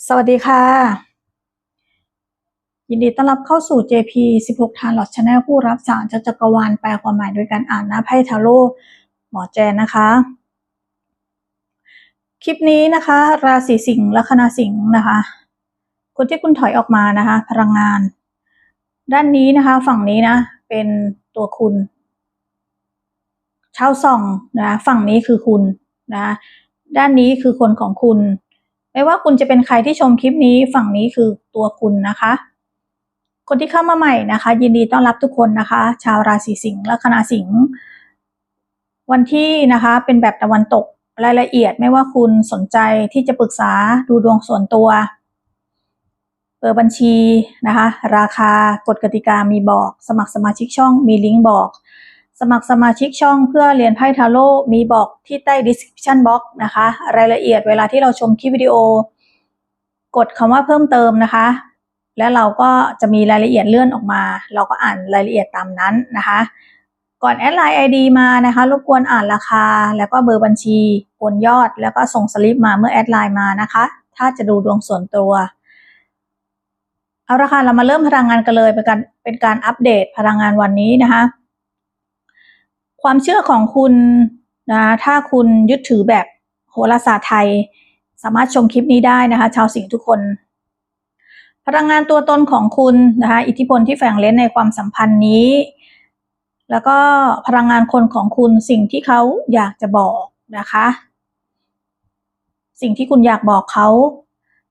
สวัสดีค่ะ ยินดีต้อนรับเข้าสู่ JP 16 ทานหลอดชาแนลผู้รับสารจากจักรวาลแปลความหมายโดยการอ่านหน้าไพ่ทาโร่หมอแจนนะคะ คลิปนี้นะคะ ราศีสิงห์ลัคนาสิงห์นะคะ คนที่คุณถอยออกมานะคะ พลังงาน ด้านนี้นะคะ ฝั่งนี้นะ เป็นตัวคุณชาวส่องนะฝั่งนี้คือคุณนะด้านนี้คือคนของคุณ ไม่ว่าคุณจะเป็นใครที่ชมคลิปนี้ฝั่งนี้คือตัวคุณนะคะ คนที่เข้ามาใหม่นะคะ ยินดีต้อนรับทุกคนนะคะ ชาวราศีสิงห์และคณะสิงห์วันที่นะคะเป็นแบบตะวันตกรายละเอียดไม่ว่าคุณสนใจที่จะปรึกษาดูดวงส่วนตัวเปิดบัญชีนะคะ ราคากฎกติกามีบอก สมัครสมาชิกช่องมีลิงก์บอก สมัครสมาชิกช่องเพื่อเรียนไพ่ทาโร่มีบอกที่ใต้ description box นะคะ รายละเอียดเวลาที่เราชมคลิปวิดีโอ กดคำว่าเพิ่มเติมนะคะ แล้วเราก็จะมีรายละเอียดเลื่อนออกมา เราก็อ่านรายละเอียดตามนั้นนะคะ ก่อนแอดไลน์ ID มานะคะรบกวนอ่านราคา แล้วก็เบอร์บัญชีโอนยอด แล้วก็ส่งสลิปมาเมื่อแอดไลน์มานะคะ ถ้าจะดูดวงส่วนตัวเอาละค่ะเรามาเริ่มพลังงานกันเลยเป็นการเป็นการอัปเดตพลังงานวันนี้นะคะ ความเชื่อของคุณนะถ้าคุณยึดถือแบบโหราศาสตร์ไทย สามารถชมคลิปนี้ได้นะคะ ชาวสิงห์ทุกคน พลังงานตัวตนของคุณนะคะอิทธิพลที่แฝงเล้นในความสัมพันธ์นี้ แล้วก็พลังงานคนของคุณสิ่งที่เขาอยากจะบอกนะคะ สิ่งที่คุณอยากบอกเขา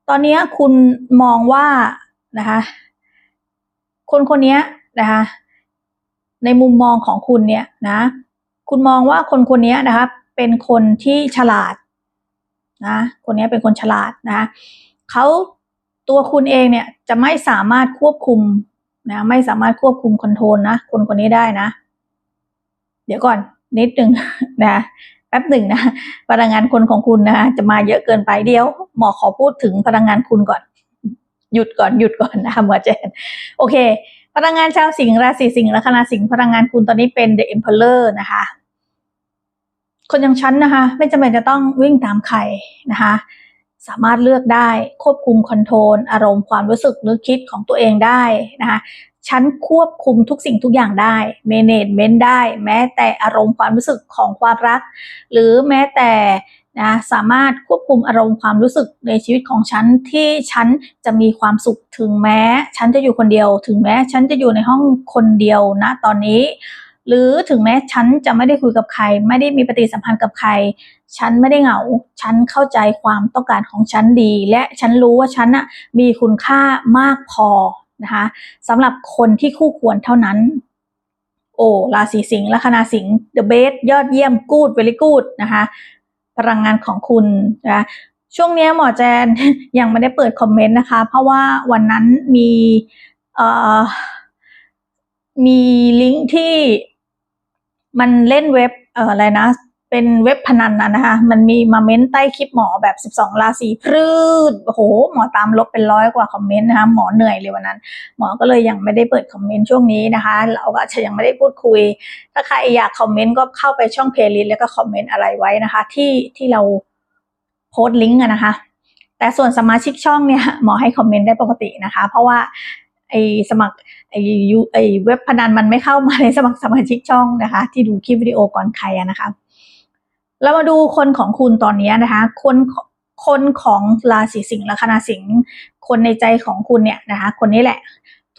ตอนนี้คุณมองว่านะคะคนคนนี้นะคะ ในมุมมองของคุณเนี่ยนะ คุณมองว่าคนคนนี้นะคะเป็นคนที่ฉลาดนะคนนี้เป็นคนฉลาดนะเขาตัวคุณเองเนี่ยจะไม่สามารถควบคุมนะไม่สามารถควบคุมคอนโทรลนะคนคนนี้ได้นะ เดี๋ยวก่อนนิดหนึ่งนะแป๊บหนึ่งนะพลังงานคนของคุณนะจะมาเยอะเกินไปเดียว หมอขอพูดถึงพลังงานคุณก่อน หยุดก่อนหยุดก่อนนะหมอเจนโอเค พลังงานชาวสิงห์ราศีสิงห์และคณะสิงห์พลังงานคุณตอนนี้เป็น The Emperor นะคะ คนอย่างฉันนะคะ ไม่จำเป็นจะต้องวิ่งตามใครนะคะ สามารถเลือกได้ควบคุมคอนโทรลอารมณ์ความรู้สึกนึกคิดของตัวเองได้นะคะฉันควบคุมทุกสิ่งทุกอย่างได้ เมเนจเมนต์ได้ แม้แต่อารมณ์ความรู้สึกของความรัก หรือแม้แต่ นะสามารถควบคุมอารมณ์ความรู้สึกในชีวิตของฉันที่ฉันจะมีความสุขถึงแม้ ฉันจะอยู่คนเดียว ถึงแม้ฉันจะอยู่ในห้องคนเดียวนะตอนนี้ หรือถึงแม้ฉันจะไม่ได้คุยกับใคร ไม่ได้มีปฏิสัมพันธ์กับใคร ฉันไม่ได้เหงา ฉันเข้าใจความต้องการของฉันดี และฉันรู้ว่าฉันน่ะมีคุณค่ามากพอนะคะสำหรับคนที่คู่ควรเท่านั้นโอ้ราศีสิงห์ลัคนาสิงห์ the best ยอดเยี่ยม good very good นะคะ ลังงานของคุณนะช่วงนี้หมอแจนยังไม่ได้เปิดคอมเมนต์นะคะ เพราะว่าวันนั้นมีเอ่อมีลิงก์ที่มันเล่นเว็บเอ่ออะไรนะ เป็นเว็บพนันนะนะคะมันมีมาเม้นใต้คลิปหมอแบบ 12 ราศีพรืดโอ้โห หมอตามลบเป็นร้อยกว่าคอมเมนต์นะคะหมอเหนื่อยเลยวันนั้น หมอก็เลยยังไม่ได้เปิดคอมเมนต์ช่วงนี้นะคะ เราก็จะยังไม่ได้พูดคุย ถ้าใครอยากคอมเมนต์ก็เข้าไปช่องเพลย์ลิสต์แล้วก็คอมเมนต์อะไรไว้นะคะ ที่ที่เราโพสต์ลิงก์อะนะคะ แต่ส่วนสมาชิกช่องเนี่ยหมอให้คอมเมนต์ได้ปกตินะคะ เพราะว่าไอสมัครไอยูไอเว็บพนันมันไม่เข้ามาในสมัครสมาชิกช่องนะคะ ที่ดูคลิปวิดีโอก่อนใครนะคะ เรามาดูคนของคุณตอนนี้นะคะ คนคนของราศีสิงห์และคณะสิงห์คนในใจของคุณเนี่ยนะคะ คนนี้แหละ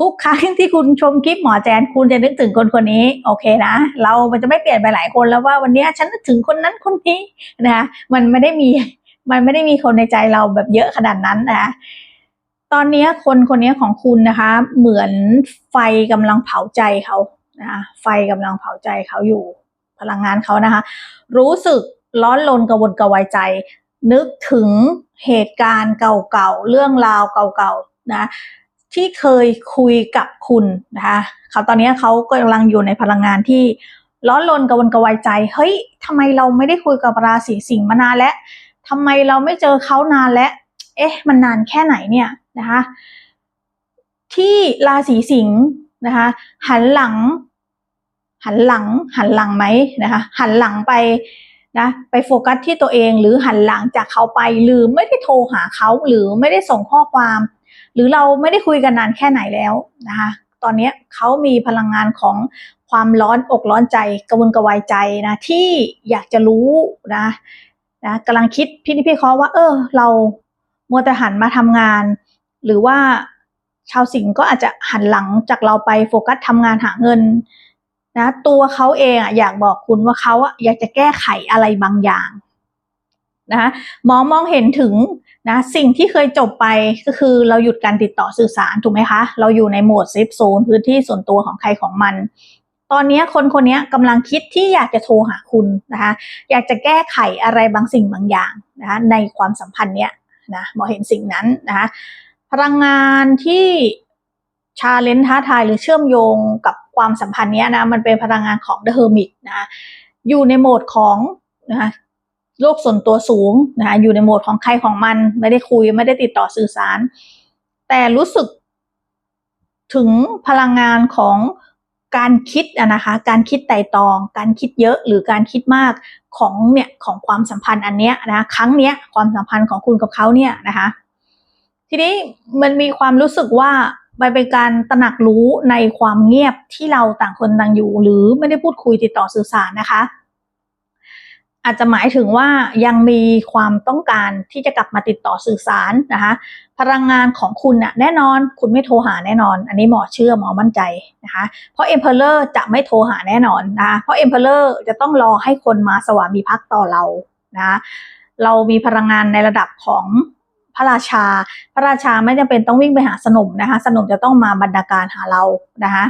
ทุกครั้งที่คุณชมคลิปหมอแจน คุณจะนึกถึงคนคนนี้ โอเคนะ เรามันจะไม่เปลี่ยนไปหลายคนแล้วว่าวันนี้ฉันนึกถึงคนนั้นคนนี้นะคะมันไม่ได้มีมันไม่ได้มีคนในใจเราแบบเยอะขนาดนั้นนะตอนนี้คนคนนี้ของคุณนะคะ เหมือนไฟกำลังเผาใจเขานะคะไฟกำลังเผาใจเขาอยู่พลังงานเขานะคะ รู้สึกร้อนรนกระวนกระวายใจ นึกถึงเหตุการณ์เก่าๆ เรื่องราวเก่าๆ นะ ที่เคยคุยกับคุณนะคะเขาตอนนี้เขากำลังอยู่ในพลังงานที่ร้อนรนกระวนกระวายใจ เฮ้ยทำไมเราไม่ได้คุยกับราศีสิงห์มานานแล้วทำไมเราไม่เจอเขานานแล้ว เอ๊ะ มันนานแค่ไหนเนี่ยนะคะ ที่ราศีสิงห์นะคะ หันหลัง หันหลังหันหลังไหมนะคะ หันหลังไปนะไปโฟกัสที่ตัวเองหรือหันหลังจากเขาไป หรือไม่ได้โทรหาเขาหรือไม่ได้ส่งข้อความ หรือเราไม่ได้คุยกันนานแค่ไหนแล้วนะคะตอนนี้เขามีพลังงานของความร้อนอกร้อนใจกระวนกระวายใจนะที่อยากจะรู้นะนะกำลังคิดพี่นิพี่เคราว่า เออ เรามัวแต่หันมาทำงาน หรือว่าชาวสิงห์ก็อาจจะหันหลังจากเราไปโฟกัสทำงานหาเงิน นะตัวเขาเองอะอยากบอกคุณว่าเขาอะอยากจะแก้ไขอะไรบางอย่างนะคะมองมองเห็นถึงนะสิ่งที่เคยจบไปก็คือเราหยุดการติดต่อสื่อสารถูกไหมคะ เราอยู่ในโหมดเซฟโซนพื้นที่ส่วนตัวของใครของมัน ตอนนี้คนคนนี้กำลังคิดที่อยากจะโทรหาคุณนะคะอยากจะแก้ไขอะไรบางสิ่งบางอย่างนะคะในความสัมพันธ์เนี้ยนะมองเห็นสิ่งนั้นนะคะพลังงานที่ชาเลนท้าทายหรือเชื่อมโยงกับ ความสัมพันธ์นี้นะมันเป็นพลังงานของ The Hermit นะอยู่ในโหมดของนะคะโลกส่วนตัวสูงนะคะอยู่ในโหมดของใครของมัน ไม่ได้คุยไม่ได้ติดต่อสื่อสาร แต่รู้สึกถึงพลังงานของการคิดอะนะคะ การคิดไต่ตอง การคิดเยอะหรือการคิดมากของเนี่ยของความสัมพันธ์อันเนี้ยนะครั้งเนี้ยความสัมพันธ์ของคุณกับเขาเนี่ยนะคะ ทีนี้มันมีความรู้สึกว่า มันเป็นการตระหนักรู้ในความเงียบที่เราต่างคนต่างอยู่ หรือไม่ได้พูดคุยติดต่อสื่อสารนะคะ อาจจะหมายถึงว่ายังมีความต้องการที่จะกลับมาติดต่อสื่อสารนะคะพลังงานของคุณน่ะแน่นอนคุณไม่โทรหาแน่นอน อันนี้หมอเชื่อหมอมั่นใจนะคะเพราะ Emperor จะไม่โทรหาแน่นอนนะเพราะ Emperor จะต้องรอให้คนมาสวามีภักดิ์ต่อเรานะเรามีพลังงานในระดับของ พระราชา พระราชาไม่จำเป็นต้องวิ่งไปหาสนมนะคะ สนมจะต้องมาบรรณาการหาเรานะคะ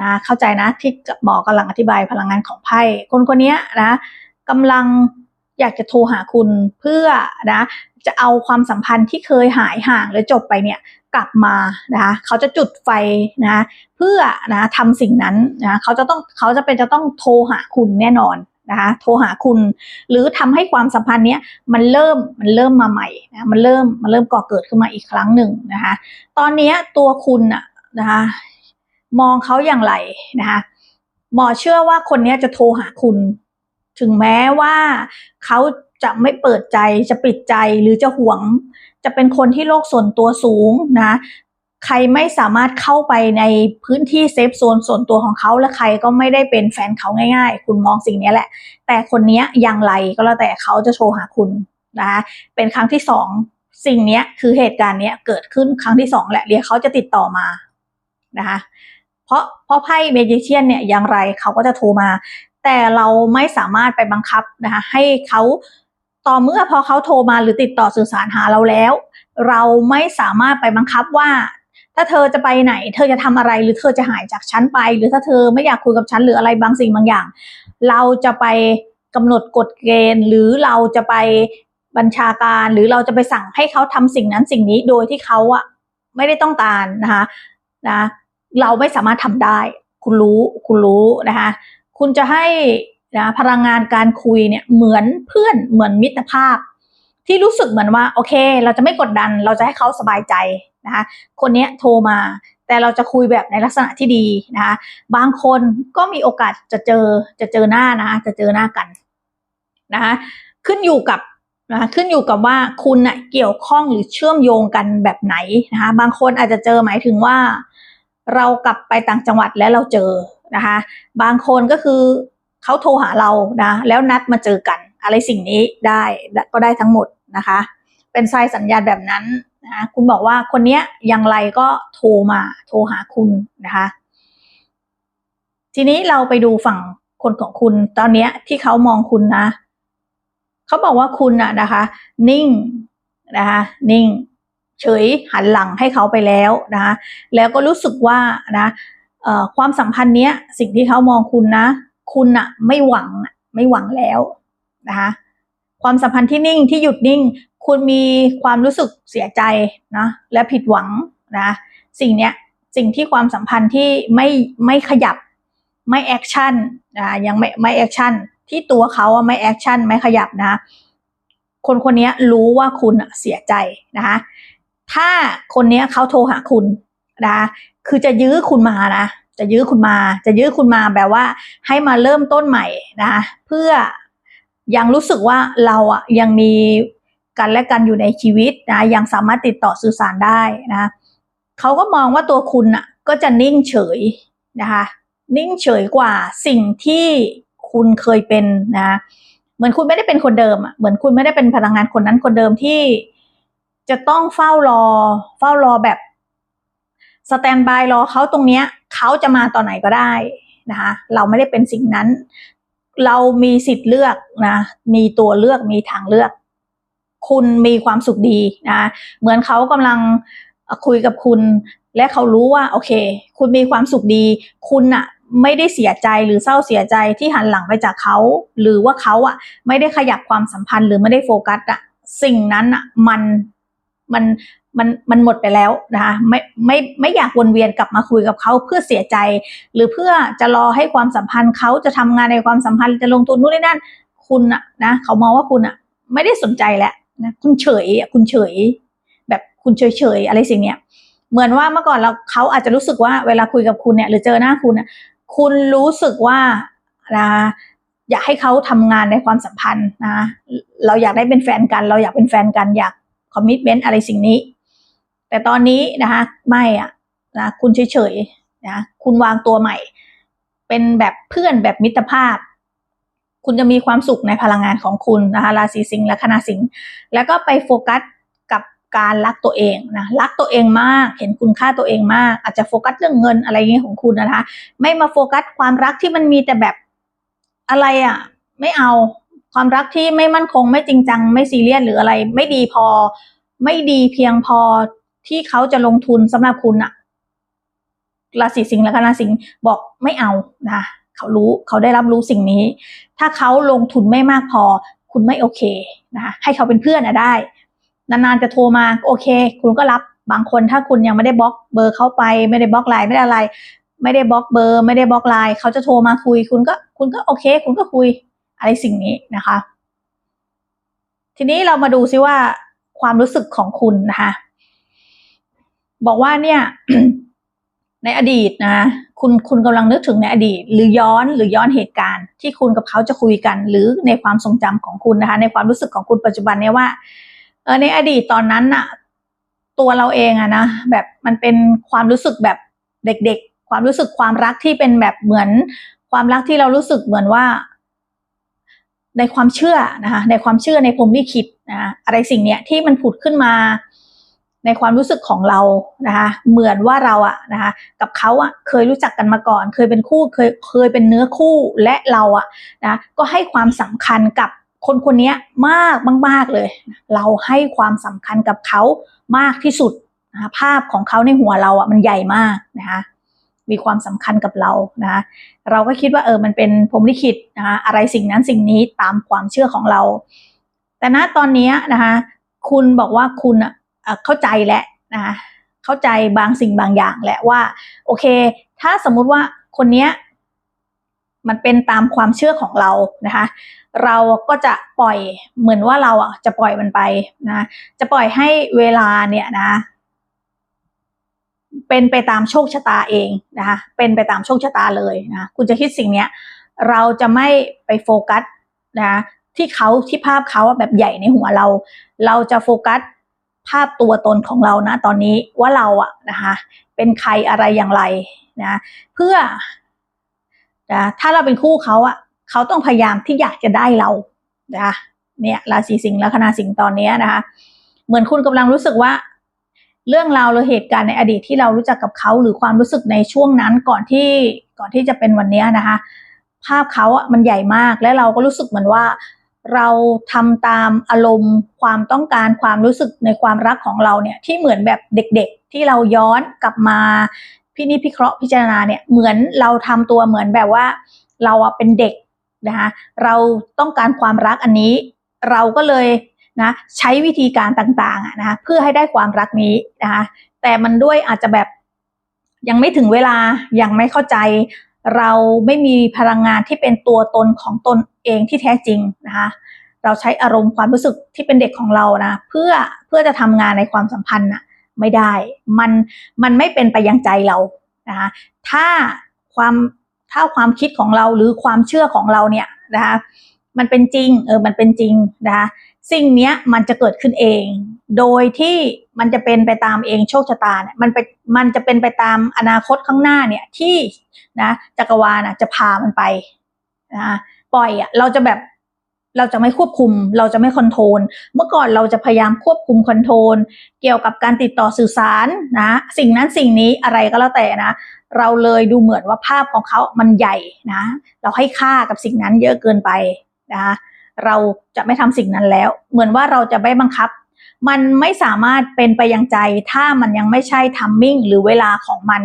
นะเข้าใจนะที่หมอกำลังอธิบายพลังงานของไพ่คนคนนี้นะกำลังอยากจะโทรหาคุณเพื่อนะจะเอาความสัมพันธ์ที่เคยหายห่างหรือจบไปเนี่ยกลับมานะคะเขาจะจุดไฟนะเพื่อนะทำสิ่งนั้นนะเขาจะต้องเขาจะเป็นจะต้องโทรหาคุณแน่นอน นะคะโทรหาคุณ หรือทำให้ความสัมพันธ์เนี้ยมันเริ่มมันเริ่มมาใหม่นะมันเริ่มมันเริ่มก่อเกิดขึ้นมาอีกครั้งหนึ่งนะคะตอนนี้ตัวคุณอะนะคะมองเขาอย่างไรนะคะหมอเชื่อว่าคนนี้จะโทรหาคุณ ถึงแม้ว่าเขาจะไม่เปิดใจจะปิดใจหรือจะหวง จะเป็นคนที่โลกส่วนตัวสูงนะ ใครไม่สามารถเข้าไปในพื้นที่เซฟโซนส่วนตัวของเขาและใครก็ไม่ได้เป็นแฟนเขาง่ายๆ คุณมองสิ่งนี้แหละ แต่คนนี้ยังไรก็แล้วแต่เขาจะโทรหาคุณนะคะเป็นครั้งที่สองสิ่งนี้คือเหตุการณ์นี้เกิดขึ้นครั้งที่สองแหละเรียกเขาจะติดต่อมานะคะเพราะเพราะไพ่เมจิเชียนเนี่ยอย่างไรเขาก็จะโทรมา แต่เราไม่สามารถไปบังคับนะคะให้เขาต่อเมื่อพอเขาโทรมาหรือติดต่อสื่อสารหาเราแล้ว เราไม่สามารถไปบังคับว่า ถ้าเธอจะไปไหน เธอจะทำอะไรหรือเธอจะหายจากฉันไป หรือถ้าเธอไม่อยากคุยกับฉันหรืออะไรบางสิ่งบางอย่าง เราจะไปกำหนดกฎเกณฑ์ หรือเราจะไปบัญชาการหรือเราจะไปสั่งให้เขาทำสิ่งนั้นสิ่งนี้โดยที่เขาอะไม่ได้ต้องการนะคะนะเราไม่สามารถทำได้ คุณรู้คุณรู้นะคะคุณจะให้นะพลังงานการคุยเนี่ยเหมือนเพื่อนเหมือนมิตรภาพ ที่รู้สึกเหมือนว่าโอเค เราจะไม่กดดัน เราจะให้เขาสบายใจ นะคะคนนี้โทรมาแต่เราจะคุยแบบในลักษณะที่ดีนะคะบางคนก็มีโอกาสจะเจอจะเจอหน้านะคะจะเจอหน้ากันนะคะขึ้นอยู่กับนะคะขึ้นอยู่กับว่าคุณนะเกี่ยวข้องหรือเชื่อมโยงกันแบบไหนนะคะบางคนอาจจะเจอหมายถึงว่า เรากลับไปต่างจังหวัดแล้วเราเจอนะคะบางคนก็คือเขาโทรหาเรานะแล้วนัดมาเจอกัน อะไรสิ่งนี้ได้ก็ได้ทั้งหมดนะคะ เป็นไซสัญญาณแบบนั้น นะคุณบอกว่าคนนี้อย่างไรก็โทรมาโทรหาคุณนะคะ ทีนี้เราไปดูฝั่งคนของคุณตอนนี้ที่เขามองคุณนะเขาบอกว่าคุณอะนะคะ นิ่งนะคะนิ่ง เฉยหันหลังให้เขาไปแล้วนะคะแล้วก็รู้สึกว่านะความสัมพันธ์เนี้ยสิ่งที่เขามองคุณนะ คุณอะไม่หวังไม่หวังแล้วนะคะ ความสัมพันธ์ที่นิ่งที่หยุดนิ่ง คุณมีความรู้สึกเสียใจนะและผิดหวังนะ สิ่งเนี้ยสิ่งที่ความสัมพันธ์ที่ไม่ไม่ขยับไม่แอคชั่นนะยังไม่ไม่แอคชั่นที่ตัวเขาไม่แอคชั่นไม่ขยับนะ คนคนนี้รู้ว่าคุณเสียใจนะคะถ้าคนนี้เขาโทรหาคุณนะคือจะยื้อคุณมานะจะยื้อคุณมา จะยื้อคุณมาแบบว่าให้มาเริ่มต้นใหม่นะเพื่อ ยังรู้สึกว่าเราอะยังมีกันและกันอยู่ในชีวิตนะยังสามารถติดต่อสื่อสารได้นะเขาก็มองว่าตัวคุณอะก็จะนิ่งเฉยนะคะนิ่งเฉยกว่าสิ่งที่คุณเคยเป็นนะเหมือนคุณไม่ได้เป็นคนเดิมอะเหมือนคุณไม่ได้เป็นพลังงานคนนั้นคนเดิมที่จะต้องเฝ้ารอ เฝ้ารอแบบสแตนบายรอเขาตรงเนี้ยเขาจะมาตอนไหนก็ได้นะคะเราไม่ได้เป็นสิ่งนั้น เรามีสิทธิ์เลือกนะ มีตัวเลือกมีทางเลือก คุณมีความสุขดีนะ เหมือนเขากำลังคุยกับคุณ และเขารู้ว่า โอเค คุณมีความสุขดี คุณอะไม่ได้เสียใจหรือเศร้าเสียใจที่หันหลังไปจากเขา หรือว่าเขาอะไม่ได้ขยับความสัมพันธ์หรือไม่ได้โฟกัสอะสิ่งนั้นอะมันมัน มันมันหมดไปแล้วนะคะไม่ไม่ไม่อยากวนเวียนกลับมาคุยกับเขาเพื่อเสียใจ หรือเพื่อจะรอให้ความสัมพันธ์เขาจะทำงานในความสัมพันธ์จะลงทุนนู่นนี่นั่น คุณอะนะเขามองว่าคุณอะไม่ได้สนใจแล้วนะคุณเฉยอะคุณเฉย แบบคุณเฉยเฉยอะไรสิ่งเนี้ยเหมือนว่าเมื่อก่อนเราเขาอาจจะรู้สึกว่าเวลาคุยกับคุณเนี่ย หรือเจอหน้าคุณเนี่ยคุณรู้สึกว่านะอยากให้เขาทำงานในความสัมพันธ์นะ เราอยากได้เป็นแฟนกัน เราอยากเป็นแฟนกันอยากคอมมิชเมนต์อะไรสิ่งนี้ แต่ตอนนี้นะคะไม่อะนะคุณเฉยๆนะคุณวางตัวใหม่ เป็นแบบเพื่อนแบบมิตรภาพ คุณจะมีความสุขในพลังงานของคุณนะคะราศีสิงห์และคณะสิงห์แล้วก็ไปโฟกัสกับการรักตัวเองนะรักตัวเองมากเห็นคุณค่าตัวเองมาก อาจจะโฟกัสเรื่องเงินอะไรเงี้ยของคุณนะคะ ไม่มาโฟกัสความรักที่มันมีแต่แบบอะไรอะ ไม่เอาความรักที่ไม่มั่นคงไม่จริงจัง ไม่ซีเรียสหรืออะไร ไม่ดีพอ ไม่ดีเพียงพอ ที่เขาจะลงทุนสำหรับคุณอะราศีสิงห์และคณะสิงห์บอกไม่เอานะเขารู้เขาได้รับรู้สิ่งนี้ ถ้าเขาลงทุนไม่มากพอ คุณไม่โอเคนะให้เขาเป็นเพื่อนอะได้ นานๆจะโทรมาโอเค คุณก็รับบางคนถ้าคุณยังไม่ได้บล็อกเบอร์เขาไป ไม่ได้บล็อกไลน์ไม่ได้อะไร ไม่ได้บล็อกเบอร์ ไม่ได้บล็อกไลน์เขาจะโทรมาคุย คุณก็คุณก็โอเค คุณก็คุยอะไรสิ่งนี้นะคะ ทีนี้เรามาดูซิว่าความรู้สึกของคุณนะคะ บอกว่าเนี่ย ในอดีตนะคุณคุณกำลังนึกถึงในอดีต หรือย้อนหรือย้อนเหตุการณ์ ที่คุณกับเขาจะคุยกัน หรือในความทรงจำของคุณนะคะ ในความรู้สึกของคุณปัจจุบันเนี่ยว่าเออในอดีตตอนนั้นน่ะ ตัวเราเองอะนะแบบมันเป็นความรู้สึกแบบเด็ก ๆ ความรู้สึกความรักที่เป็นแบบเหมือน ความรักที่เรารู้สึกเหมือนว่า ในความเชื่อนะคะในความเชื่อในพรมลิขิตนะอะไรสิ่งเนี้ยที่มันผุดขึ้นมา ในความรู้สึกของเรานะคะเหมือนว่าเราอะนะคะกับเขาอะเคยรู้จักกันมาก่อน เคยเป็นคู่เคยเคยเป็นเนื้อคู่และเราอะนะก็ให้ความสำคัญกับคนคนนี้มากมาก ๆ เลย เราให้ความสำคัญกับเขามากที่สุดนะภาพของเขาในหัวเราอะมันใหญ่มากนะคะมีความสำคัญกับเรานะเราก็คิดว่าเออมันเป็นพรมลิขิตนะคะอะไรสิ่งนั้นสิ่งนี้ตามความเชื่อของเรา แต่ณตอนนี้นะคะคุณบอกว่าคุณอะ เข้าใจแล้วนะคะเข้าใจบางสิ่งบางอย่างแหละว่า โอเค ถ้าสมมุติว่าคนเนี้ยมันเป็นตามความเชื่อของเรานะคะ เราก็จะปล่อยเหมือนว่าเราอะจะปล่อยมันไปนะ จะปล่อยให้เวลาเนี่ยนะ เป็นไปตามโชคชะตาเองนะคะ เป็นไปตามโชคชะตาเลยนะ คุณจะคิดสิ่งเนี้ย เราจะไม่ไปโฟกัสนะที่เขาที่ภาพเขาแบบใหญ่ในหัวเรา เราจะโฟกัส ภาพตัวตนของเรานะตอนนี้ว่าเราอะนะคะเป็นใครอะไรอย่างไรนะเพื่อนะถ้าเราเป็นคู่เขาอะเขาต้องพยายามที่อยากจะได้เรานะเนี่ยราศีสิงห์ลัคนาสิงห์ตอนนี้นะคะเหมือนคุณกำลังรู้สึกว่า เรื่องราวหรือเหตุการณ์ในอดีตที่เรารู้จักกับเขาหรือความรู้สึกในช่วงนั้นก่อนที่ก่อนที่จะเป็นวันนี้นะคะ ภาพเขาอะมันใหญ่มากและเราก็รู้สึกเหมือนว่า เราทำตามอารมณ์ความต้องการความรู้สึกในความรักของเราเนี่ยที่เหมือนแบบเด็กๆ ที่เราย้อนกลับมาพินิจพิเคราะห์พิจารณาเนี่ยเหมือนเราทำตัวเหมือนแบบว่า เราอะเป็นเด็กนะคะเราต้องการความรักอันนี้ เราก็เลยนะใช้วิธีการต่างๆนะคะเพื่อให้ได้ความรักนี้นะคะแต่มันด้วยอาจจะแบบยังไม่ถึงเวลายังไม่เข้าใจ เราไม่มีพลังงานที่เป็นตัวตนของตนเองที่แท้จริงนะคะเราใช้อารมณ์ความรู้สึกที่เป็นเด็กของเรานะเพื่อเพื่อจะทำงานในความสัมพันธ์นะไม่ได้มันมันไม่เป็นไปยังใจเรานะคะถ้าความถ้าความคิดของเราหรือความเชื่อของเราเนี่ยนะคะมันเป็นจริงเออมันเป็นจริงนะคะสิ่งเนี้ยมันจะเกิดขึ้นเอง โดยที่ มันจะเป็นไปตามเองโชคชะตาเนี่ยมันไปมันจะเป็นไปตามอนาคตข้างหน้าเนี่ยที่นะจักรวาลอะจะพามันไปนะปล่อยอะเราจะแบบเราจะไม่ควบคุม เราจะไม่คอนโทรล เมื่อก่อนเราจะพยายามควบคุมคอนโทรล เกี่ยวกับการติดต่อสื่อสารนะ สิ่งนั้นสิ่งนี้อะไรก็แล้วแต่นะ เราเลยดูเหมือนว่าภาพของเขา มันใหญ่นะ เราให้ค่ากับสิ่งนั้นเยอะเกินไปนะ เราจะไม่ทำสิ่งนั้นแล้ว เหมือนว่าเราจะไม่บังคับ มันไม่สามารถเป็นไปยังใจ ถ้ามันยังไม่ใช่ทัมมิ่งหรือเวลาของมัน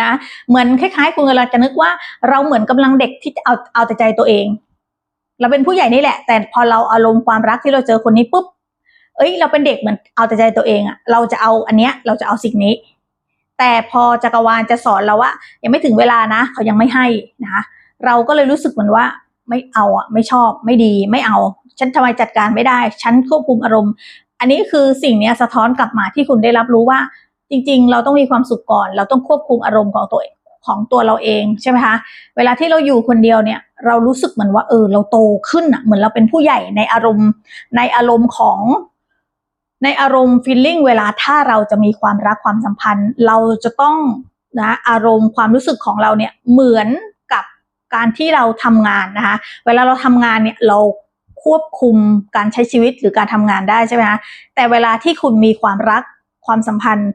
นะเหมือนคล้ายๆ คุณกำลังจะนึกว่าเราเหมือนกำลังเด็กที่เอาเอาแต่ใจตัวเอง เราเป็นผู้ใหญ่นี่แหละ แต่พอเราอารมณ์ความรักที่เราเจอคนนี้ปุ๊บเอ้ย เราเป็นเด็กเหมือนเอาแต่ใจตัวเองอะเราจะเอาอันเนี้ยเราจะเอาสิ่งนี้ แต่พอจักรวาลจะสอนเราว่ายังไม่ถึงเวลานะ เขายังไม่ให้นะคะเราก็เลยรู้สึกเหมือนว่าไม่เอาอะไม่ชอบไม่ดีไม่เอา ฉันทำไมจัดการไม่ได้ ฉันควบคุมอารมณ์ อันนี้คือสิ่งนี้สะท้อนกลับมาที่คุณได้รับรู้ว่า จริง ๆ เราต้องมีความสุขก่อน เราต้องควบคุมอารมณ์ของตัวของตัวเราเองใช่ไหมคะ เวลาที่เราอยู่คนเดียวเนี่ย เรารู้สึกเหมือนว่าเออ เราโตขึ้นอะเหมือนเราเป็นผู้ใหญ่ในอารมณ์ ในอารมณ์ของในอารมณ์ฟีลลิ่งเวลาถ้าเราจะมีความรักความสัมพันธ์ เราจะต้องนะอารมณ์ความรู้สึกของเราเนี่ยเหมือนการที่เราทำงานนะคะ เวลาเราทำงานเนี่ยเรา ควบคุมการใช้ชีวิตหรือการทำงานได้ใช่ไหมคะแต่เวลาที่คุณมีความรักความสัมพันธ์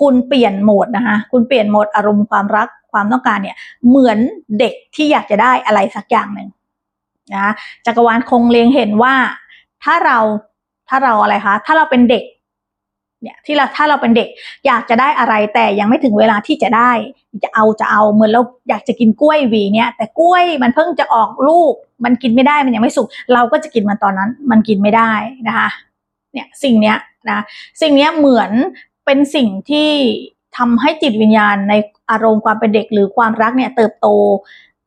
คุณเปลี่ยนโหมดนะคะคุณเปลี่ยนโหมดอารมณ์ความรักความต้องการเนี่ยเหมือนเด็กที่อยากจะได้อะไรสักอย่างหนึ่งนะจักรวาลคงเลียงเห็นว่าถ้าเราถ้าเราอะไรคะ ถ้าเราเป็นเด็กเนี่ยที่เราถ้าเราเป็นเด็กอยากจะได้อะไรแต่ยังไม่ถึงเวลาที่จะได้ จะเอาจะเอาเหมือนเราอยากจะกินกล้วยหวีเนี่ย แต่กล้วยมันเพิ่งจะออกลูก มันกินไม่ได้มันยังไม่สุก เราก็จะกินมันตอนนั้น มันกินไม่ได้นะคะ เนี่ยสิ่งเนี้ยนะสิ่งเนี้ยเหมือนเป็นสิ่งที่ทำให้จิตวิญญาณในอารมณ์ความเป็นเด็กหรือความรักเนี่ยเติบโต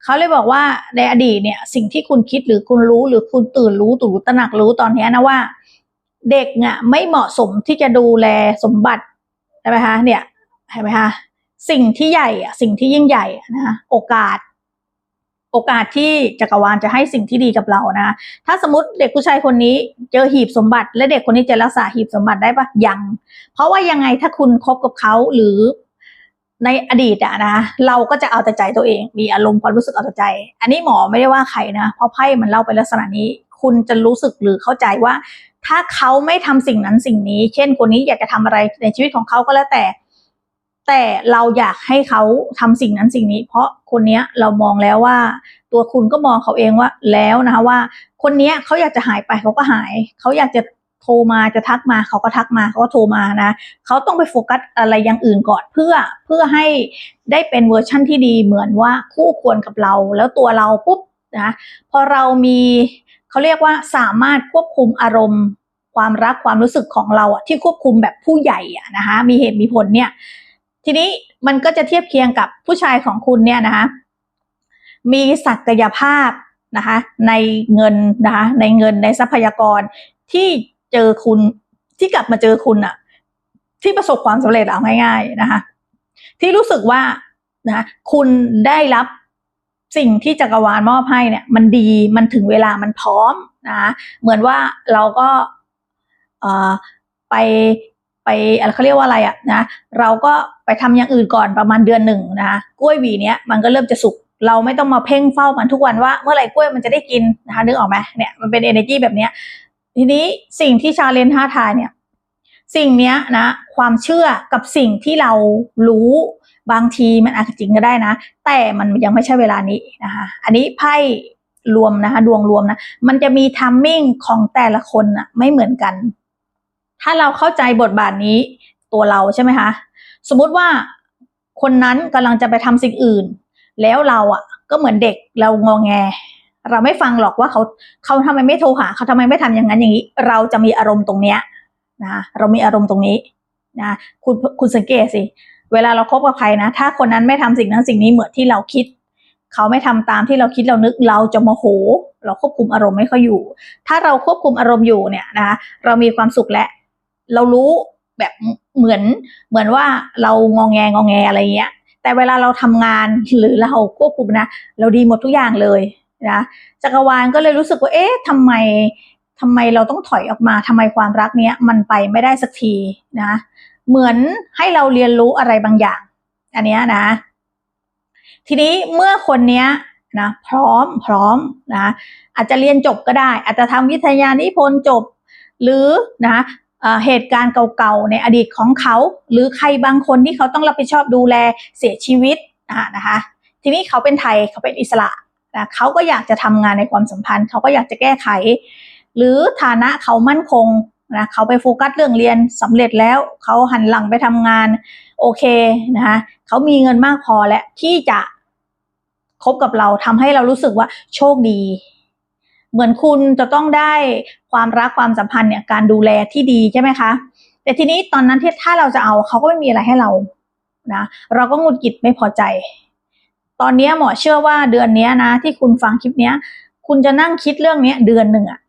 เขาเลยบอกว่าในอดีตเนี่ยสิ่งที่คุณคิดหรือคุณรู้หรือคุณตื่นรู้ตื่นตระหนักรู้ตอนนี้นะว่า เด็กเนี่ยไม่เหมาะสมที่จะดูแลสมบัติใช่ไหมคะเนี่ยเห็นไหมคะสิ่งที่ใหญ่อะสิ่งที่ยิ่งใหญ่นะโอกาส โอกาสที่จักรวาลจะให้สิ่งที่ดีกับเรานะ ถ้าสมมติเด็กผู้ชายคนนี้เจอหีบสมบัติ และเด็กคนนี้จะรักษาหีบสมบัติได้ปะยัง เพราะว่ายังไงถ้าคุณคบกับเขาหรือในอดีตอะนะเราก็จะเอาแต่ใจตัวเอง มีอารมณ์ความรู้สึกเอาแต่ใจ อันนี้หมอไม่ได้ว่าใครนะ เพราะไพ่มันเล่าไปลักษณะนี้ คุณจะรู้สึกหรือเข้าใจว่า ถ้าเขาไม่ทำสิ่งนั้นสิ่งนี้ เช่นคนนี้อยากจะทำอะไรในชีวิตของเขาก็แล้วแต่ แต่เราอยากให้เขาทำสิ่งนั้นสิ่งนี้ เพราะคนนี้เรามองแล้วว่า ตัวคุณก็มองเขาเองว่าแล้วนะคะว่า คนนี้เขาอยากจะหายไปเขาก็หาย เขาอยากจะโทรมาจะทักมาเขาก็ทักมาเขาก็โทรมานะเขาต้องไปโฟกัสอะไรอย่างอื่นก่อนเพื่อเพื่อให้ได้เป็นเวอร์ชั่นที่ดีเหมือนว่าคู่ควรกับเรา แล้วตัวเราปุ๊บนะพอเรามีเขาเรียกว่าสามารถควบคุมอารมณ์ ความรักความรู้สึกของเราอะที่ควบคุมแบบผู้ใหญ่อะนะคะมีเหตุมีผลเนี่ย ทีนี้มันก็จะเทียบเคียงกับผู้ชายของคุณเนี่ยนะคะมีศักยภาพนะคะในเงินนะคะในเงินในทรัพยากรที่เจอคุณที่กลับมาเจอคุณอะที่ประสบความสำเร็จเอาง่าย ๆนะคะที่รู้สึกว่านะคุณได้รับสิ่งที่จักรวาลมอบให้เนี่ยมันดีมันถึงเวลามันพร้อมนะเหมือนว่าเราก็เออไป ไปอะไรเขาเรียกว่าอะไรอะนะเราก็ไปทำอย่างอื่นก่อนประมาณเดือนหนึ่งนะกล้วยหวีเนี้ยมันก็เริ่มจะสุกเราไม่ต้องมาเพ่งเฝ้ามันทุกวันว่าเมื่อไหร่กล้วยมันจะได้กินนะคะนึกออกไหมเนี่ยมันเป็น energy แบบเนี้ยทีนี้สิ่งที่ชาเลนท้าทายเนี่ยสิ่งเนี้ยนะความเชื่อกับสิ่งที่เรารู้บางทีมันอาจจะจริงก็ได้นะ แต่มันยังไม่ใช่เวลานี้นะคะอันนี้ไพ่รวมนะคะดวงรวมนะมันจะมีทัมมิ่งของแต่ละคนอะไม่เหมือนกัน ถ้าเราเข้าใจบทบาทนี้ตัวเราใช่ไหมคะ สมมุติว่าคนนั้นกำลังจะไปทำสิ่งอื่น แล้วเราอะ ก็เหมือนเด็กเรางองแง เราไม่ฟังหรอกว่าเขาเขาทำไมไม่โทรหาเขาทำไมไม่ทำอย่างนั้นอย่างนี้ เราจะมีอารมณ์ตรงเนี้ยนะเรามีอารมณ์ตรงนี้นะคุณคุณสังเกตสิเวลาเราคบกับใครนะ ถ้าคนนั้นไม่ทำสิ่งนั้นสิ่งนี้เหมือนที่เราคิด เขาไม่ทำตามที่เราคิดเรานึกเราจะโมโห เราควบคุมอารมณ์ไม่ค่อยอยู่ ถ้าเราควบคุมอารมณ์อยู่เนี่ยนะเรามีความสุขและ เรารู้แบบเหมือนเหมือนว่าเรางองแงงองแงอะไรเงี้ย แต่เวลาเราทำงานหรือเราควบคุมนะ เราดีหมดทุกอย่างเลยนะจักรวาลก็เลยรู้สึกว่าเอ๊ะทำไมทำไมเราต้องถอยออกมาทำไมความรักเนี้ยมันไปไม่ได้สักทีนะ เหมือนให้เราเรียนรู้อะไรบางอย่าง อันเนี้ยนะ ทีนี้เมื่อคนเนี้ยนะพร้อมพร้อมนะอาจจะเรียนจบก็ได้ อาจจะทำวิทยานิพนธ์จบ หรือนะ เหตุการณ์เก่าๆ ในอดีตของเขา หรือใครบางคนที่เขาต้องรับผิดชอบดูแลเสียชีวิตนะคะ ทีนี้เขาเป็นไทยเขาเป็นอิสระนะเขาก็อยากจะทำงานในความสัมพันธ์ เขาก็อยากจะแก้ไข หรือฐานะเขามั่นคงนะเขาไปโฟกัสเรื่องเรียนสำเร็จแล้วเขาหันหลังไปทำงานโอเคนะคะเขามีเงินมากพอแล้วที่จะคบกับเราทำให้เรารู้สึกว่าโชคดี เหมือนคุณจะต้องได้ความรักความสัมพันธ์เนี่ยการดูแลที่ดีใช่ไหมคะแต่ทีนี้ตอนนั้นที่ถ้าเราจะเอาเขาก็ไม่มีอะไรให้เรานะเราก็หงุดหงิดไม่พอใจ ตอนนี้หมอเชื่อว่าเดือนนี้นะ ที่คุณฟังคลิปนี้คุณจะนั่งคิดเรื่องนี้เดือนหนึ่งอะ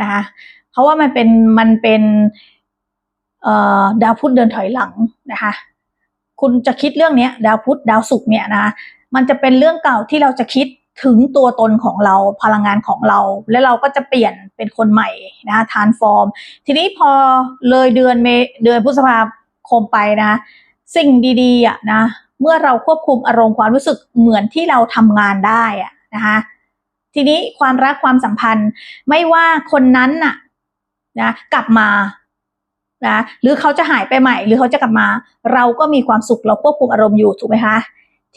นะคะเพราะว่ามันเป็นมันเป็นเอ่อดาวพุธเดินถอยหลังนะคะคุณจะคิดเรื่องนี้ดาวพุธดาวศุกร์เนี่ยนะมันจะเป็นเรื่องเก่าที่เราจะคิด ถึงตัวตนของเราพลังงานของเรา แล้วเราก็จะเปลี่ยนเป็นคนใหม่นะทานฟอร์ม ทีนี้พอเลยเดือนเมเดือนพฤษภาคมไปนะ สิ่งดีๆอะนะเมื่อเราควบคุมอารมณ์ความรู้สึกเหมือนที่เราทำงานได้อะนะคะทีนี้ความรักความสัมพันธ์ไม่ว่าคนนั้นน่ะนะกลับมานะหรือเขาจะหายไปใหม่ หรือเขาจะกลับมา เราก็มีความสุขเราควบคุมอารมณ์อยู่ถูกไหมคะ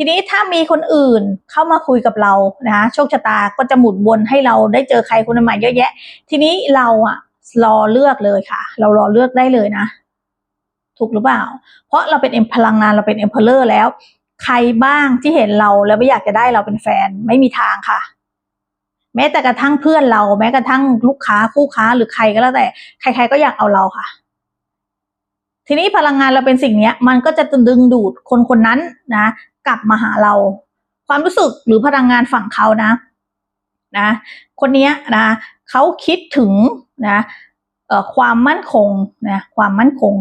ทีนี้ถ้ามีคนอื่นเข้ามาคุยกับเรานะโชคชะตาก็จะหมุนวนให้เราได้เจอใครคนใหม่เยอะแยะ ทีนี้เราอะรอเลือกเลยค่ะ เรารอเลือกได้เลยนะ ถูกหรือเปล่า เพราะเราเป็นเอ็มพลังงานเราเป็นเอ็มเพลเลอร์แล้ว ใครบ้างที่เห็นเราแล้วไม่อยากจะได้เราเป็นแฟนไม่มีทางค่ะ แม้แต่กระทั่งเพื่อนเรา แม้กระทั่งลูกค้าคู่ค้าหรือใครก็แล้วแต่ ใคร ๆ ก็อยากเอาเราค่ะทีนี้พลังงานเราเป็นสิ่งนี้มันก็จะดึงดูดคนคนนั้นนะ กลับมาหาเรา ความรู้สึกหรือพลังงานฝั่งเขานะนะ คนนี้นะเขาคิดถึงนะความมั่นคงนะความมั่นคง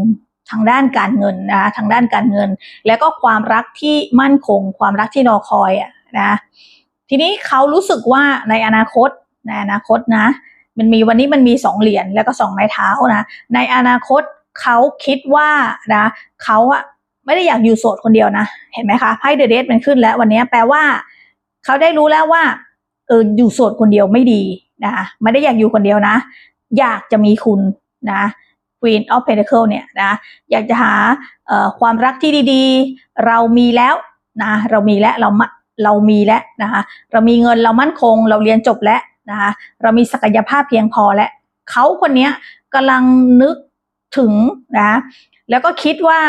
ทางด้านการเงินนะทางด้านการเงิน แล้วก็ความรักที่มั่นคง ความรักที่รอคอยอะนะทีนี้เขารู้สึกว่าในอนาคตในอนาคตนะ มันมีวันนี้มันมีสองเหรียญแล้วก็สองไม้เท้านะในอนาคตเขาคิดว่านะเขาอะ ไม่ได้อยากอยู่โสดคนเดียวนะ เห็นไหมคะไพ่เดอะเดทมันขึ้นแล้ววันนี้แปลว่า เขาได้รู้แล้วว่าเอออยู่โสดคนเดียวไม่ดีนะคะไม่ได้อยากอยู่คนเดียวนะ อยากจะมีคุณนะ Queen of Pentacle เนี่ยนะอยากจะหาความรักที่ดีๆ เรามีแล้วนะเรามีแล้วเรามาเรามีแล้วนะคะเรามีเงินเรามั่นคง เราเรียนจบแล้วนะคะเรามีศักยภาพเพียงพอแล้วเขาคนนี้กำลังนึกถึงนะแล้วก็คิดว่า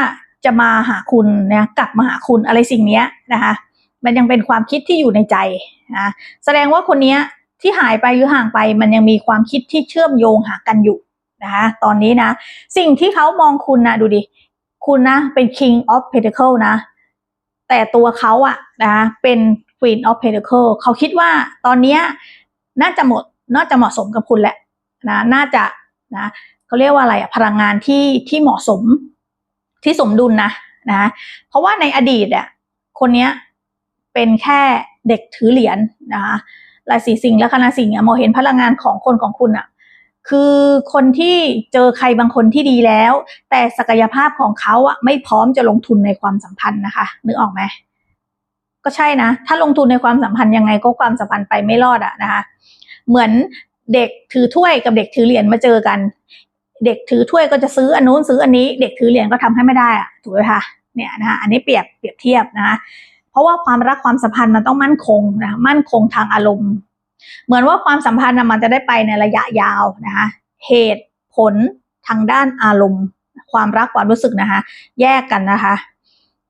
จะมาหาคุณเนี่ยกลับมาหาคุณอะไรสิ่งเนี้ยนะคะ มันยังเป็นความคิดที่อยู่ในใจนะแสดงว่าคนเนี้ยที่หายไปหรือห่างไปมันยังมีความคิดที่เชื่อมโยงหากันอยู่นะคะตอนนี้นะ สิ่งที่เขามองคุณนะดูดิ คุณนะเป็น King of Pentacle นะ แต่ตัวเขาอะนะเป็น Queen of Pentacle เขาคิดว่าตอนนี้น่าจะหมดน่าจะเหมาะสมกับคุณแหละนะน่าจะนะเขาเรียกว่าอะไรอะพลังงานที่ที่เหมาะสม ที่สมดุลนะนะเพราะว่าในอดีตอะคนเนี้ยเป็นแค่เด็กถือเหรียญนะคะราศีสิงห์และคณะสิงห์อะมองเห็นพลังงานของคนของคุณอะคือคนที่เจอใครบางคนที่ดีแล้ว แต่ศักยภาพของเขาอะไม่พร้อมจะลงทุนในความสัมพันธ์นะคะนึกออกไหมก็ใช่นะ ถ้าลงทุนในความสัมพันธ์ยังไงก็ความสัมพันธ์ไปไม่รอดอะนะคะ เหมือนเด็กถือถ้วยกับเด็กถือเหรียญมาเจอกัน เด็กถือถ้วยก็จะซื้ออันนู้นซื้ออันนี้ เด็กถือเหรียญก็ทำให้ไม่ได้อะถูกไหมคะเนี่ยนะคะอันนี้เปรียบเปรียบเทียบนะคะเพราะว่าความรักความสัมพันธ์มันต้องมั่นคงนะมั่นคงทางอารมณ์ เหมือนว่าความสัมพันธ์มันจะได้ไปในระยะยาวนะคะเหตุผลทางด้านอารมณ์ ความรักความรู้สึกนะคะ แยกกันนะคะ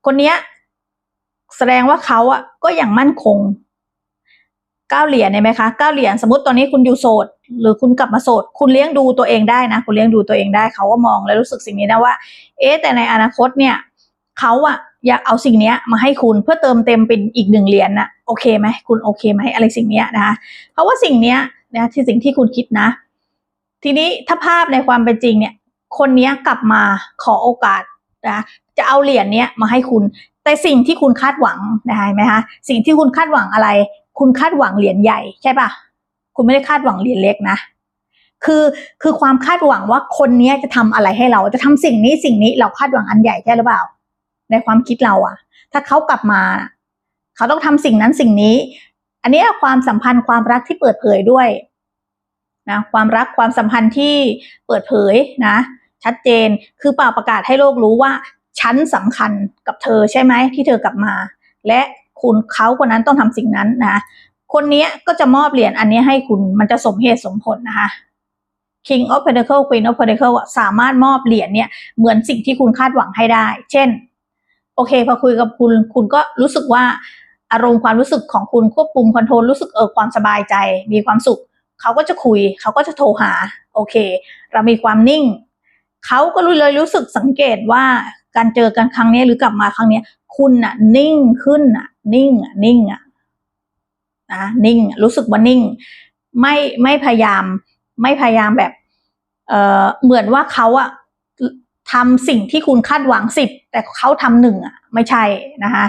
คนเนี้ยแสดงว่าเขาอะก็อยังมั่นคง เก้าเหรียญเห็นไหมคะเก้าเหรียญสมมติตอนนี้คุณอยู่โสด หรือคุณกลับมาโสด คุณเลี้ยงดูตัวเองได้นะ คุณเลี้ยงดูตัวเองได้เขาก็มองและรู้สึกสิ่งนี้นะว่า เอ๊แต่ในอนาคตเนี่ยเขาอะอยากเอาสิ่งนี้มาให้คุณเพื่อเติมเต็มเป็นอีกหนึ่งเหรียญนะโอเคไหมคุณโอเคไหมอะไรสิ่งนี้นะคะเพราะว่าสิ่งนี้นะที่สิ่งที่คุณคิดนะ ทีนี้ถ้าภาพในความเป็นจริงเนี่ย คนนี้กลับมาขอโอกาสนะจะเอาเหรียญเนี้ยมาให้คุณ แต่สิ่งที่คุณคาดหวังนะคะเห็นไหมคะสิ่งที่คุณคาดหวังอะไร คุณคาดหวังเหรียญใหญ่ใช่ปะคุณไม่ได้คาดหวังเหรียญเล็กนะ คือคือความคาดหวังว่าคนเนี้ยจะทำอะไรให้เราจะทำสิ่งนี้สิ่งนี้เราคาดหวังอันใหญ่ใช่หรือเปล่า ในความคิดเราอะถ้าเขากลับมาเขาต้องทำสิ่งนั้นสิ่งนี้ อันนี้ความสัมพันธ์ความรักที่เปิดเผยด้วยนะความรักความสัมพันธ์ที่เปิดเผยนะ ชัดเจนคือเปล่าประกาศให้โลกรู้ว่าฉันสำคัญกับเธอใช่ไหมที่เธอกลับมา และ คุณเขาคนนั้นต้องทำสิ่งนั้นนะคนเนี้ยก็จะมอบเหรียญอันนี้ให้คุณมันจะสมเหตุสมผลนะคะ King of Pentacle Queen of Pentacle สามารถมอบเหรียญเนี่ยเหมือนสิ่งที่คุณคาดหวังให้ได้ เช่น โอเคพอคุยกับคุณคุณก็รู้สึกว่าอารมณ์ความรู้สึกของคุณควบคุมคอนโทรลรู้สึกเออความสบายใจ มีความสุข เขาก็จะคุย เขาก็จะโทรหา โอเค เรามีความนิ่ง เขาก็รู้เลยรู้สึกสังเกตว่าการเจอกันครั้งนี้หรือกลับมาครั้งนี้คุณน่ะนิ่งขึ้นน่ะ นิ่งอะนิ่งอะนะนิ่ง รู้สึกว่านิ่ง ไม่ไม่พยายาม ไม่พยายามแบบ เออเหมือนว่าเขาอะทำสิ่งที่คุณคาดหวังสิบแต่เขาทำหนึ่งอะไม่ใช่นะคะ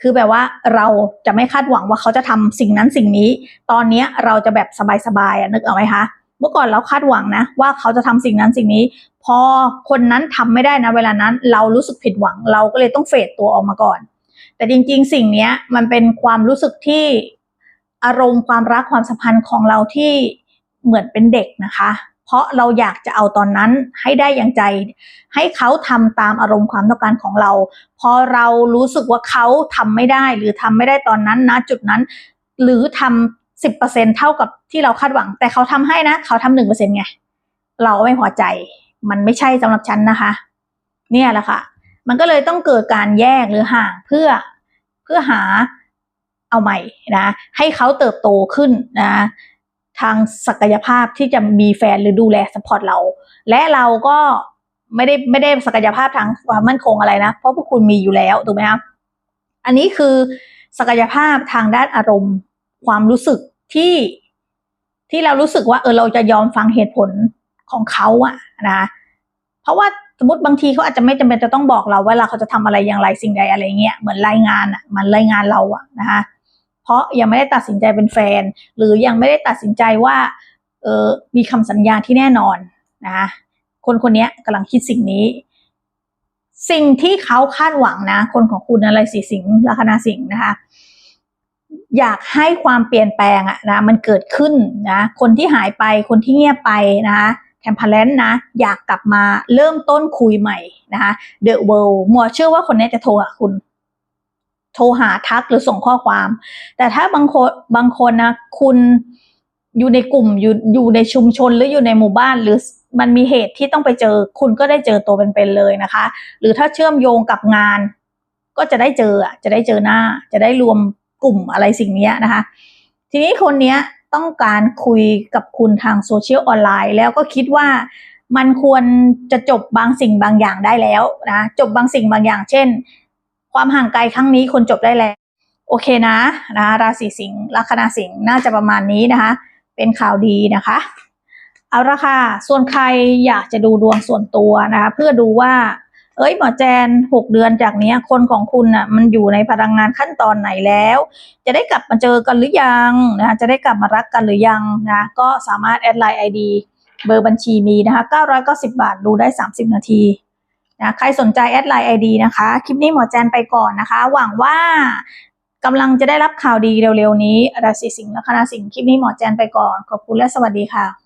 คือแบบว่าเราจะไม่คาดหวังว่าเขาจะทำสิ่งนั้นสิ่งนี้ ตอนนี้เราจะแบบสบายๆนึกเอาไหมคะ เมื่อก่อนเราคาดหวังนะ ว่าเขาจะทำสิ่งนั้นสิ่งนี้ พอคนนั้นทำไม่ได้นะเวลานั้น เรารู้สึกผิดหวัง เราก็เลยต้องเฟดตัวออกมาก่อน แต่จริง ๆ สิ่งนี้มันเป็นความรู้สึกที่อารมณ์ความรักความสัมพันธ์ของเราที่เหมือนเป็นเด็กนะคะ เพราะเราอยากจะเอาตอนนั้นให้ได้อย่างใจ ให้เขาทำตามอารมณ์ความต้องการของเรา พอเรารู้สึกว่าเขาทำไม่ได้หรือทำไม่ได้ตอนนั้นนะจุดนั้น หรือทำสิบเปอร์เซ็นเท่ากับที่เราคาดหวัง แต่เขาทำให้นะ เขาทำหนึ่งเปอร์เซ็นไง เราไม่พอใจ มันไม่ใช่สำหรับฉันนะคะ เนี่ยแหละค่ะ มันก็เลยต้องเกิดการแยกหรือห่างเพื่อเพื่อหาเอาใหม่นะให้เขาเติบโตขึ้นนะทางศักยภาพที่จะมีแฟนหรือดูแลสปอร์ตเรา และเราก็ไม่ได้ไม่ได้ศักยภาพทางความมั่นคงอะไรนะ เพราะพวกคุณมีอยู่แล้วถูกไหมครับอันนี้คือศักยภาพทางด้านอารมณ์ ความรู้สึกที่ที่เรารู้สึกว่าเออเราจะยอมฟังเหตุผลของเขาอะนะเพราะว่า สมมติบางทีเขาอาจจะไม่จำเป็นจะต้องบอกเราว่าเราเขาจะทำอะไรอย่างไรสิ่งใดอะไรเงี้ยเหมือนรายงานอะมันรายงานเราอะนะคะเพราะยังไม่ได้ตัดสินใจเป็นแฟน หรือยังไม่ได้ตัดสินใจว่าเออมีคำสัญญาที่แน่นอนนะคนคนนี้กำลังคิดสิ่งนี้ สิ่งที่เขาคาดหวังนะ คนของคุณอะไรสีสิงลัคนาสิงนะคะอยากให้ความเปลี่ยนแปลงอะนะมันเกิดขึ้นนะคนที่หายไปคนที่เงียบไปนะคะ แทมเพลนนะ อยากกลับมาเริ่มต้นคุยใหม่นะคะเดอะเวิลด์มัวเชื่อว่าคนนี้จะโทรหาคุณ โทรหาทักหรือส่งข้อความ แต่ถ้าบางคนบางคนนะ คุณอยู่ในกลุ่มอยู่อยู่ในชุมชนหรืออยู่ในหมู่บ้านหรือมันมีเหตุที่ต้องไปเจอ คุณก็ได้เจอตัวเป็นๆเลยนะคะ หรือถ้าเชื่อมโยงกับงาน ก็จะได้เจอจะได้เจอหน้า จะได้รวมกลุ่มอะไรสิ่งนี้นะคะ ทีนี้คนเนี้ย ต้องการคุยกับคุณทางโซเชียลออนไลน์แล้วก็คิดว่ามันควรจะจบบางสิ่งบางอย่างได้แล้วนะจบบางสิ่งบางอย่าง เช่น ความห่างไกลครั้งนี้คนจบได้แล้ว โอเคนะนะราศีสิงห์ลัคนาสิงห์น่าจะประมาณนี้นะคะ เป็นข่าวดีนะคะ เอาละค่ะส่วนใครอยากจะดูดวงส่วนตัวนะคะเพื่อดูว่า เอ้ยหมอแจนหกเดือนจากนี้คนของคุณน่ะมันอยู่ในพลังงานขั้นตอนไหนแล้ว จะได้กลับมาเจอกันหรือยังนะจะได้กลับมารักกันหรือยังนะก็สามารถแอดไลน์ไอดีเบอร์บัญชีมีนะคะ990 บาท ดูได้ 30 นาทีนะใครสนใจแอดไลน์ไอดีนะคะ คลิปนี้หมอแจนไปก่อนนะคะ หวังว่ากำลังจะได้รับข่าวดีเร็วๆนี้ราศีสิงห์และคณะสิงห์คลิปนี้หมอแจนไปก่อน ขอบคุณและสวัสดีค่ะ